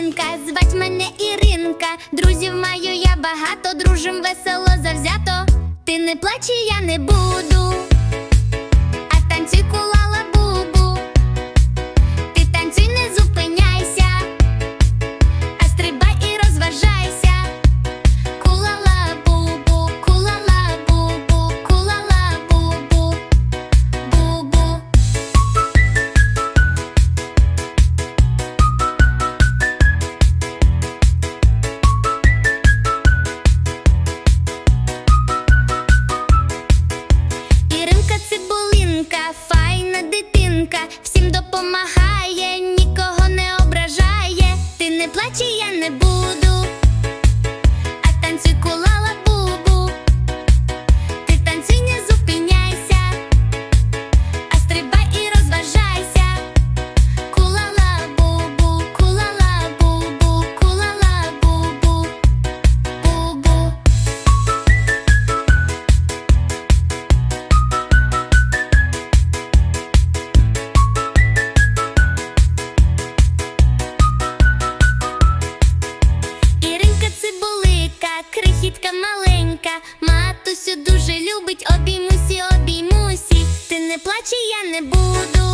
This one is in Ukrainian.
дитинка, звать мене Іринка, друзів маю я багато, дружим весело завзято. Ти не плачі, я не буду, а танцюй Ти не плач, і я не буду. А танцюй кулала цибулика, крихітка маленька, матусю дуже любить, обіймусі, обіймусі. Ти не плач, я не буду.